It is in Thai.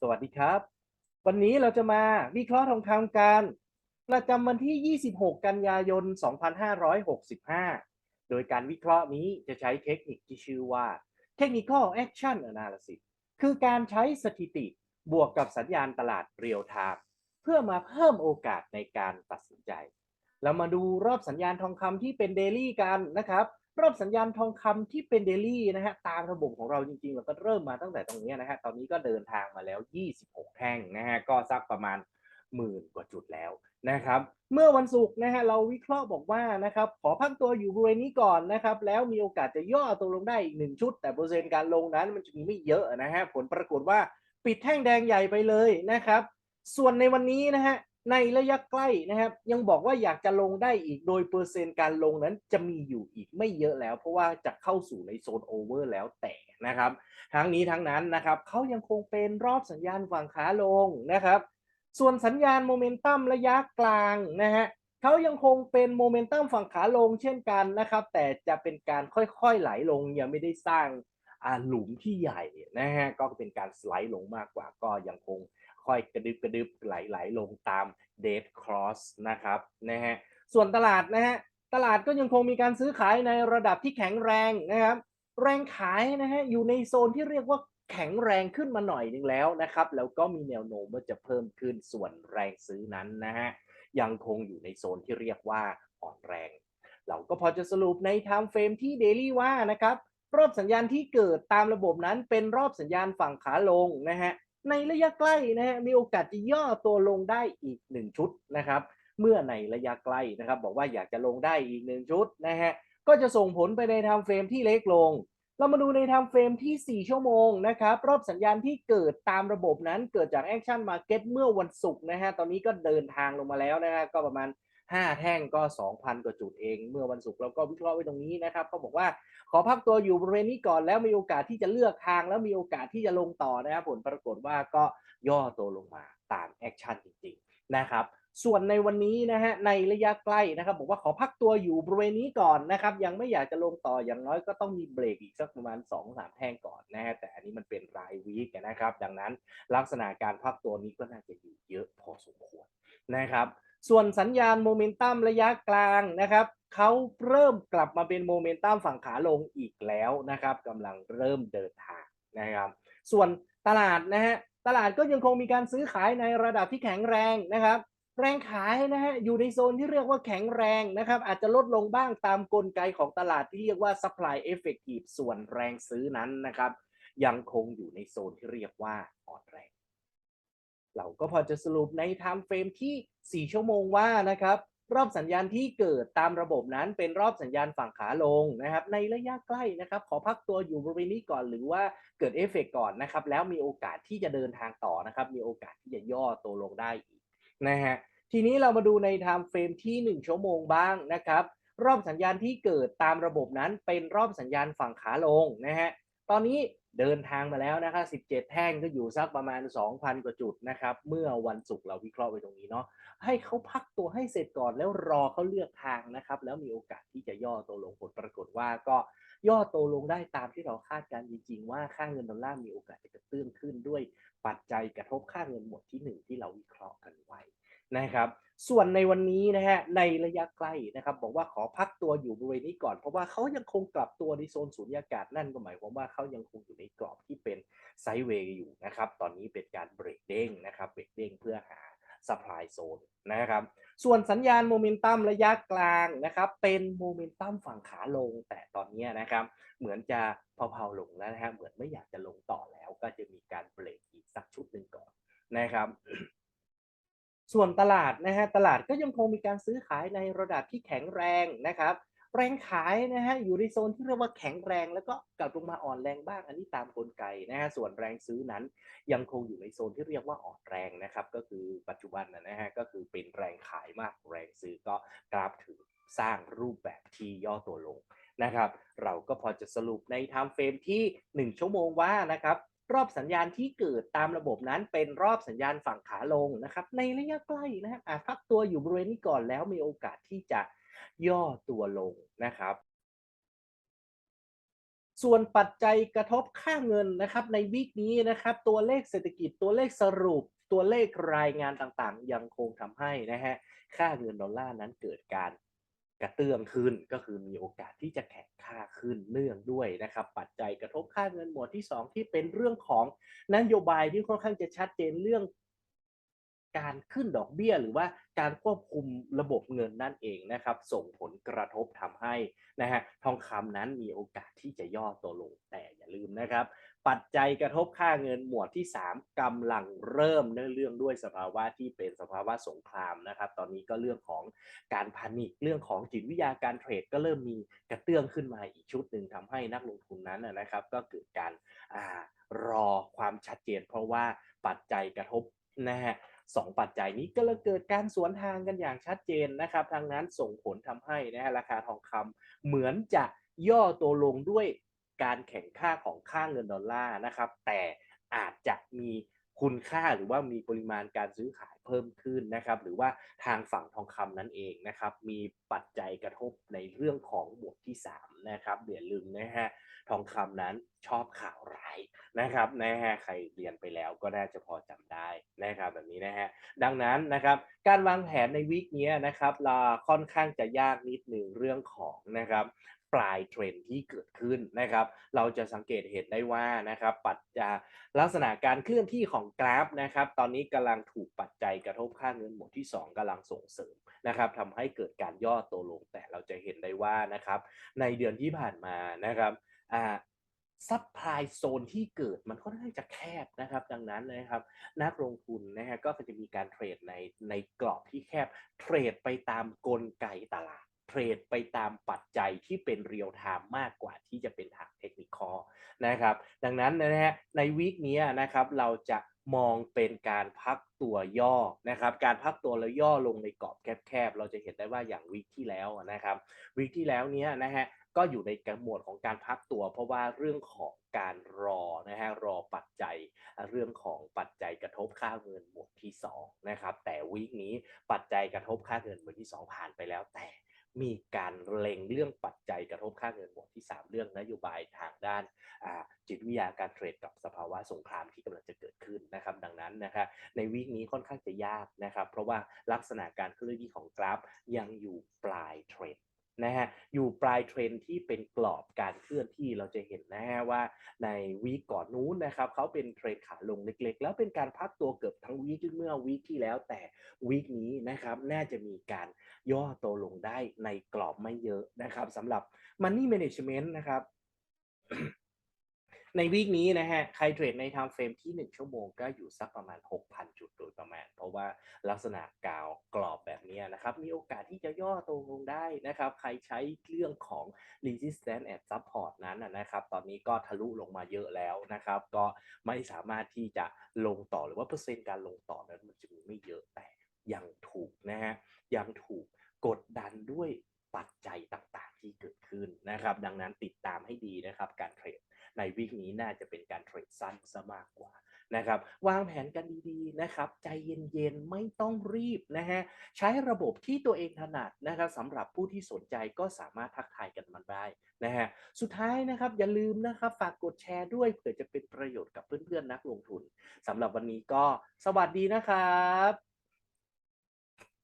สวัสดีครับ วันนี้เราจะมาวิเคราะห์ทองคำกันประจำวันที่ 26 กันยายน 2565 โดยการวิเคราะห์นี้จะใช้เทคนิคที่ชื่อว่า Technical Action Analysis คือการใช้สถิติบวกกับสัญญาณตลาดเรียลไทม์เพื่อมาเพิ่มโอกาสในการตัดสินใจ เรามาดูรอบสัญญาณทองคำที่เป็นเดลี่กันนะครับ รอบสัญญาณทองคำที่เป็นเดลี่นะฮะตามระบบของเราจริงๆเราก็เริ่มมาตั้งแต่ตรงนี้นะฮะตอนนี้ก็เดินทางมาแล้ว 26 แท่งนะฮะก็สักประมาณหมื่นกว่าจุดแล้วนะครับ เมื่อวันศุกร์นะฮะเราวิเคราะห์บอกว่านะครับขอพักตัวอยู่บริเวณนี้ก่อนนะครับแล้วมีโอกาสจะย่อตัวลงได้อีกหนึ่งชุด แต่เปอร์เซ็นต์การลงนั้นมันจะมีไม่เยอะนะฮะผลปรากฏว่าปิดแท่งแดงใหญ่ไปเลยนะครับ ส่วนในวันนี้นะฮะ ในระยะใกล้นะครับ ยังบอกว่าอยากจะลงได้อีกโดยเปอร์เซ็นต์การลงนั้นจะมีอยู่อีกไม่เยอะแล้ว เพราะว่าจะเข้าสู่ในโซนโอเวอร์แล้วแต่นะครับ ทั้งนี้ทั้งนั้นนะครับเขายังคงเป็นรอบสัญญาณฝั่งขาลงนะครับ ส่วนสัญญาณโมเมนตัมระยะกลางนะฮะเขายังคงเป็นโมเมนตัมฝั่งขาลงเช่นกันนะครับ แต่จะเป็นการค่อยๆไหลลงยังไม่ได้สร้างหลุมที่ใหญ่นะฮะก็เป็นการสไลด์ลงมากกว่าก็ยังคง อยกระดึบกระดึบไหลไหลลงตาม Dead Cross นะครับนะฮะส่วนตลาดนะฮะตลาดก็ยังคงมีการซื้อขายในระดับที่แข็งแรงนะครับ แรงขายนะฮะอยู่ในโซนที่เรียกว่าแข็งแรงขึ้นมาหน่อยหนึงแล้วนะครับ แล้วก็มีแนวโน้มว่าจะเพิ่มขึ้นส่วนแรงซื้อนั้นนะฮะยังคงอยู่ในโซนที่เรียกว่าอ่อนแรง เราก็พอจะสรุปใน time frame ที่ daily ว่านะครับรอบสัญญาณที่เกิดตามระบบนั้นเป็นรอบสัญญาณฝั่งขาลงนะฮะ ในระยะใกล้นะฮะมีโอกาสจะย่อตัวลงได้อีกหนึ่งชุดนะครับ เมื่อในระยะใกล้นะครับ บอกว่าอยากจะลงได้อีกหนึ่งชุดนะฮะก็จะส่งผลไปในไทม์เฟรมที่เล็กลง เรามาดูในไทม์เฟรมที่ 4 ชั่วโมงนะครับรอบสัญญาณที่เกิดตามระบบนั้นเกิดจากแอคชั่นมาเก็ตเมื่อวันศุกร์นะฮะตอนนี้ก็เดินทางลงมาแล้วนะฮะก็ประมาณ 5 แท่งก็ 2,000 กว่าจุดเอง เมื่อวันศุกร์เราก็วิเคราะห์ไว้ตรงนี้นะครับเขาบอกว่าขอพักตัวอยู่บริเวณนี้ก่อนแล้วมีโอกาสที่จะเลือกทางแล้วมีโอกาสที่จะลงต่อนะครับผลปรากฏว่าก็ย่อตัวลงมาตามแอคชั่นจริงๆนะครับส่วนในวันนี้นะฮะในระยะใกล้นะครับบอกว่าขอพักตัวอยู่บริเวณนี้ก่อนนะครับยังไม่อยากจะลงต่ออย่างน้อยก็ต้องมีเบรกอีกสักประมาณ 2-3 แท่งก่อนนะฮะแต่อันนี้มันเป็นรายวีคนะครับ ดังนั้นลักษณะการพักตัวนี้ก็น่าจะอยู่เยอะพอสมควรนะครับ ส่วนสัญญาณโมเมนตัมระยะกลางนะครับเขาเริ่มกลับมาเป็นโมเมนตัมฝั่งขาลงอีกแล้วนะครับกำลังเริ่มเดินทางนะครับ ส่วนตลาดนะฮะตลาดก็ยังคงมีการซื้อขายในระดับที่แข็งแรงนะครับ แรงขายนะฮะอยู่ในโซนที่เรียกว่าแข็งแรงนะครับ อาจจะลดลงบ้างตามกลไกของตลาดที่เรียกว่า supply effective ส่วนแรงซื้อนั้นนะครับ ยังคงอยู่ในโซนที่เรียกว่าอ่อน เราก็พอจะสรุปใน time frame ที่ 4 ชั่วโมงว่านะครับรอบสัญญาณที่เกิดตามระบบนั้นเป็นรอบสัญญาณฝั่งขาลงนะครับ ในระยะใกล้นะครับ ขอพักตัวอยู่บริเวณนี้ก่อนหรือว่าเกิดเอฟเฟกก่อนนะครับ แล้วมีโอกาสที่จะเดินทางต่อนะครับ มีโอกาสที่จะย่อตัวลงได้อีกนะฮะทีนี้เรามาดูใน time frame ที่ 1 ชั่วโมงบ้างนะครับ รอบสัญญาณที่เกิดตามระบบนั้นเป็นรอบสัญญาณฝั่งขาลงนะฮะตอนนี้ เดินทางมาแล้วนะครับ 17 แท่งก็อยู่สักประมาณ 2,000 กว่าจุดนะครับ เมื่อวันศุกร์เราวิเคราะห์ไว้ตรงนี้เนาะ ให้เขาพักตัวให้เสร็จก่อนแล้วรอเขาเลือกทางนะครับ แล้วมีโอกาสที่จะย่อตัวลงผลปรากฏว่าก็ย่อตัวลงได้ตามที่เราคาดการณ์จริงๆ ว่าค่าเงินดอลลาร์มีโอกาสจะกระเตื้องขึ้นด้วยปัจจัยกระทบค่าเงินหมวดที่หนึ่งที่เราวิเคราะห์กันไว้นะครับ ส่วนในวันนี้นะฮะในระยะใกล้นะครับ บอกว่าขอพักตัวอยู่บริเวณนี้ก่อน เพราะว่าเขายังคงกลับตัวในโซนสุญญากาศนั่นก็หมายความว่าเขายังคงอยู่ในกรอบที่เป็นไซด์เวย์อยู่นะครับ ตอนนี้เป็นการเบรกเด้งนะครับเบรกเด้งเพื่อหา supply zone นะครับ ส่วนสัญญาณโมเมนตัมระยะกลางนะครับ เป็นโมเมนตัมฝั่งขาลง แต่ตอนนี้นะครับ เหมือนจะเผาๆลงแล้วนะฮะ เหมือนไม่อยากจะลงต่อแล้ว ก็จะมีการเบรกอีกสักชุดหนึ่งก่อนนะครับ ส่วนตลาดนะฮะตลาดก็ยังคงมีการซื้อขายในระดับที่แข็งแรงนะครับ แรงขายนะฮะอยู่ในโซนที่เรียกว่าแข็งแรง แล้วก็กลับลงมาอ่อนแรงบ้าง อันนี้ตามกลไกนะฮะส่วนแรงซื้อนั้นยังคงอยู่ในโซนที่เรียกว่าอ่อนแรงนะครับ ก็คือปัจจุบันนะฮะก็คือเป็นแรงขายมากแรงซื้อก็กราฟถือสร้างรูปแบบที่ย่อตัวลงนะครับ เราก็พอจะสรุปใน time frame ที่ 1 ชั่วโมงว่านะครับ รอบสัญญาณที่เกิดตามระบบนั้นเป็นรอบสัญญาณฝั่งขาลงนะครับ ในระยะใกล้นะครับอาจพักตัวอยู่บริเวณนี้ก่อนแล้วมีโอกาสที่จะย่อตัวลงนะครับ ส่วนปัจจัยกระทบค่าเงินนะครับ ในวีคนี้นะครับ ตัวเลขเศรษฐกิจตัวเลขสรุปตัวเลขรายงานต่างๆ ยังคงทำให้นะฮะค่าเงินดอลลาร์นั้นเกิดการ กระเตื้องขึ้นก็คือมีโอกาสที่จะแข็งค่าขึ้นเนื่องด้วยนะครับ ปัจจัยกระทบค่าเงินหมวดที่ 2 ที่เป็นเรื่องของนโยบายที่ค่อนข้างจะชัดเจนเรื่องการขึ้นดอกเบี้ยหรือว่าการควบคุมระบบเงินนั่นเองนะครับ ส่งผลกระทบทำให้นะฮะทองคำนั้นมีโอกาสที่จะย่อตัวลงแต่อย่าลืมนะครับ ปัจจัยกระทบค่าเงินหมวดที่ 3กำลังเริ่มเนื่องเรื่องด้วยสภาวะที่เป็นสภาวะสงครามนะครับ ตอนนี้ก็เรื่องของการพานิคเรื่องของจิตวิทยาการเทรดก็เริ่มมีกระเตื้องขึ้นมาอีกชุดหนึ่งทำให้นักลงทุนนั้นนะครับ ก็เกิดการอรอความชัดเจน เพราะว่าปัจจัยกระทบนะฮะสองปัจจัยนี้ก็เลยเกิดการสวนทางกันอย่างชัดเจนนะครับทางนั้นส่งผลทำให้นะฮะราคาทองคำเหมือนจะย่อตัวลงด้วย การแข่งค่าของค่าเงินดอลลาร์นะครับ แต่อาจจะมีคุณค่าหรือว่ามีปริมาณการซื้อขายเพิ่มขึ้นนะครับ หรือว่าทางฝั่งทองคำนั่นเองนะครับ มีปัจจัยกระทบในเรื่องของหมวดที่3นะครับอย่าลืมนะฮะทองคำนั้นชอบข่าวร้ายนะครับนะฮะใครเรียนไปแล้วก็น่าจะพอจำได้นะครับแบบนี้นะฮะดังนั้นนะครับการวางแผนในวีคนี้นะครับเราค่อนข้างจะยากนิดหนึ่งเรื่องของนะครับ ลายเทรนที่เกิดขึ้นนะครับ เราจะสังเกตเห็นได้ว่านะครับปัจจัยลักษณะการเคลื่อนที่ของกราฟนะครับ ตอนนี้กำลังถูกปัจจัยกระทบค่าเงินหมวดที่ 2กำลังส่งเสริมนะครับทำให้เกิดการย่อตัวลงแต่เราจะเห็นได้ว่านะครับ ในเดือนที่ผ่านมานะครับอ่าซัพพลายโซนที่เกิดมันค่อนข้างจะแคบนะครับ ดังนั้นนะครับ นักลงทุนนะฮะก็จะมีการเทรดในในกรอบที่แคบเทรดไปตามกลไกตลาด ดไปตามปัจจัยที่เป็นเรียลไทม์มากกว่าที่จะเป็นทางเทคนิคอนะครับ ดังนั้นนะฮะในวีคนี้นะครับเราจะมองเป็นการพักตัวย่อนะครับ การพักตัวแล้วย่อลงในกรอบแคบๆ เราจะเห็นได้ว่าอย่างวีคที่แล้วนะครับวีคที่แล้วเนี้ยนะฮะก็อยู่ในกระหมวดของการพักตัว เพราะว่าเรื่องของการรอนะฮะรอปัจจัย เรื่องของปัจจัยกระทบค่าเงินหมวดที่2นะครับแต่วีคนี้ปัจจัยกระทบค่าเงินหมวดที่ 2 ผ่านไปแล้วแต่ มีการเล็งเรื่องปัจจัยกระทบค่าเงินหมวดที่ 3 เรื่องนโยบายทางด้านจิตวิทยาการเทรดกับสภาวะสงครามที่กำลังจะเกิดขึ้นนะครับ ดังนั้นนะครับในวีคนี้ค่อนข้างจะยากนะครับ เพราะว่าลักษณะการเคลื่อนที่ของกราฟยังอยู่ปลายเทรน นะฮะอยู่ปลายเทรนที่เป็นกรอบการเคลื่อนที่เราจะเห็นนะฮะว่าในวีคก่อนนู้นนะครับเขาเป็นเทรนขาลงเล็กๆ แล้วเป็นการพักตัวเกือบทั้งวีคเมื่อวีคที่แล้วแต่วีคนี้นะครับน่าจะมีการย่อตัวลงได้ในกรอบไม่เยอะนะครับสำหรับ Money Management นะครับ ในวีคนี้นะฮะ ใครเทรดในไทม์เฟรมที่ 1 ชั่วโมงก็อยู่สักประมาณ 6,000 จุดโดยประมาณ เพราะว่าลักษณะกาวกรอบแบบนี้นะครับ มีโอกาสที่จะย่อตัวลงได้นะครับ ใครใช้เรื่องของ resistance and support นั้นนะครับ ตอนนี้ก็ทะลุลงมาเยอะแล้วนะครับ ก็ไม่สามารถที่จะลงต่อหรือว่าเปอร์เซ็นต์การลงต่อนั้นมันจะมีไม่เยอะแต่ยังถูกนะฮะ ยังถูกกดดันด้วยปัจจัยต่างๆที่เกิดขึ้นนะครับ ดังนั้นติดตามให้ดีนะครับการเทรด ในวีคนี้น่าจะเป็นการเทรดสั้นซะมากกว่านะครับวางแผนกันดีๆนะครับใจเย็นๆไม่ต้องรีบนะฮะใช้ระบบที่ตัวเองถนัดนะครับสำหรับผู้ที่สนใจก็สามารถทักทายกันมาได้นะฮะสุดท้ายนะครับอย่าลืมนะครับฝากกดแชร์ด้วยเผื่อจะเป็นประโยชน์กับเพื่อนๆนักลงทุนสำหรับวันนี้ก็สวัสดีนะครับ